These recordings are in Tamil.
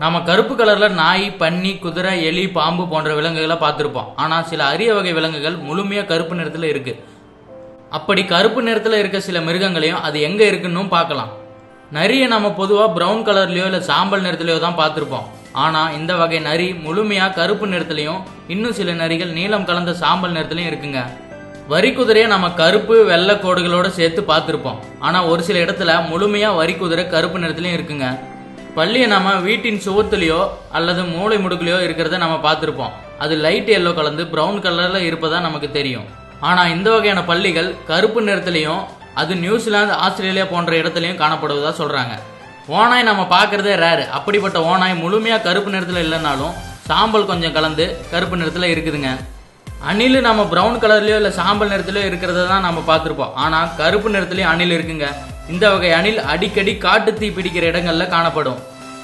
நாம கருப்பு கலர்ல நாய் பன்னி குதிரை எலி பாம்பு போன்ற விலங்குகளை பார்த்திருப்போம். ஆனா சில அரிய வகை விலங்குகள் முழுமையா கருப்பு நிறத்துல இருக்கு. அப்படி கருப்பு நிறத்துல இருக்க சில மிருகங்களையும் அது எங்க இருக்குன்னு பார்க்கலாம். நரியை நம்ம பொதுவா பிரவுன் கலர்லயோ இல்ல சாம்பல் நிறத்திலயோ தான் பார்த்திருப்போம். ஆனா இந்த வகை நரி முழுமையா கருப்பு நிறத்திலையும் இன்னும் சில நரிகள் நீளம் கலந்த சாம்பல் நிறத்திலையும் இருக்குங்க. வரி குதிரையை நம்ம கருப்பு வெள்ளை கோடுகளோட சேர்த்து பார்த்திருப்போம். ஆனா ஒரு சில இடத்துல முழுமையா வரி குதிரை கருப்பு நிறத்திலையும் இருக்குங்க. பள்ளியை நம்ம வீட்டின் சுவத்துலயோ அல்லது மூளை முடுக்குலயோ இருக்கிறத நம்ம பார்த்துருப்போம். அது லைட் எல்லோ கலந்து பிரவுன் கலர்ல இருப்பதா நமக்கு தெரியும். ஆனா இந்த வகையான பள்ளிகள் கருப்பு நிறத்திலையும் அது நியூசிலாந்து ஆஸ்திரேலியா போன்ற இடத்துலையும் காணப்படுவதா சொல்றாங்க. ஓனாய் நம்ம பார்க்கறதே ரேர் அப்படிப்பட்ட ஓனாய் முழுமையா கருப்பு நிறத்துல இல்லைனாலும் சாம்பல் கொஞ்சம் கலந்து கருப்பு நிறத்துல இருக்குதுங்க. அணில் நம்ம பிரவுன் கலர்லயோ இல்ல சாம்பல் நிறத்திலயோ இருக்கிறத தான் நம்ம பார்த்துருப்போம். ஆனா கருப்பு நிறத்துலையும் அணில் இருக்குங்க. இந்த வகை அணில் அடிக்கடி காட்டு தீ பிடிக்கிற இடங்கள்ல காணப்படும்.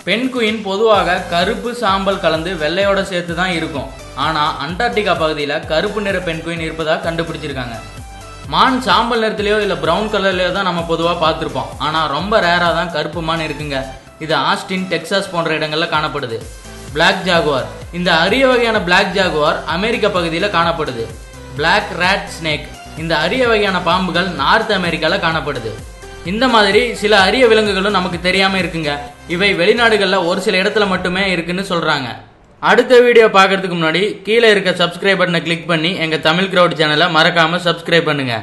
பெண் குயின் பொதுவாக கருப்பு சாம்பல் கலந்து வெள்ளையோட சேர்த்து தான் இருக்கும். ஆனா அண்டார்டிகா பகுதியில கருப்பு நிற பெண் குயின் இருப்பதா கண்டுபிடிச்சிருக்காங்க. மான் சாம்பல் நிறத்துலையோ இல்ல பிரவுன் கலர்லயோ தான் நம்ம பொதுவா பார்த்துருப்போம். ஆனா ரொம்ப ரேரா தான் கருப்பு மான் இருக்குங்க. இது ஆஸ்டின் டெக்சாஸ் போன்ற இடங்கள்ல காணப்படுது. Black jaguar. இந்த அரிய வகையான பிளாக் ஜாகுவார் அமெரிக்க பகுதியில் காணப்படுது. Black rat snake. இந்த அரிய வகையான பாம்புகள் நார்த் அமெரிக்கால காணப்படுது. இந்த மாதிரி சில அரிய விலங்குகளும் நமக்கு தெரியாம இருக்குங்க. இவை வெளிநாடுகள்ல ஒரு சில இடத்துல மட்டுமே இருக்குன்னு சொல்றாங்க. அடுத்த வீடியோ பார்க்கறதுக்கு முன்னாடி கீழே இருக்க சப்ஸ்கிரைப் பட்டனை கிளிக் பண்ணி எங்க தமிழ் கிரௌட் சேனலை மறக்காம சப்ஸ்கிரைப் பண்ணுங்க.